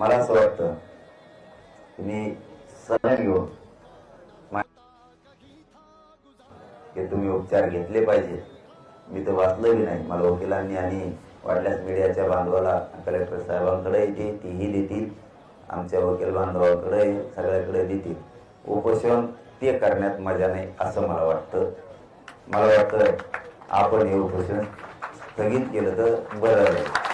मला असं वाटतं तुम्ही मी सण घेऊन की तुम्ही उपचार घेतले पाहिजे. मी तर वाचलंही नाही. मला वकिलांनी आणि वाटल्यास मीडियाच्या बांधवाला कलेक्टर साहेबांकडे येते तीही देतील. आमच्या वकील बांधवाकडे सगळ्याकडे देतील. उपोषण ते करण्यात मजा नाही असं मला वाटतं. मला वाटतं आपण हे उपोषण स्थगित केलं तर बरं राहील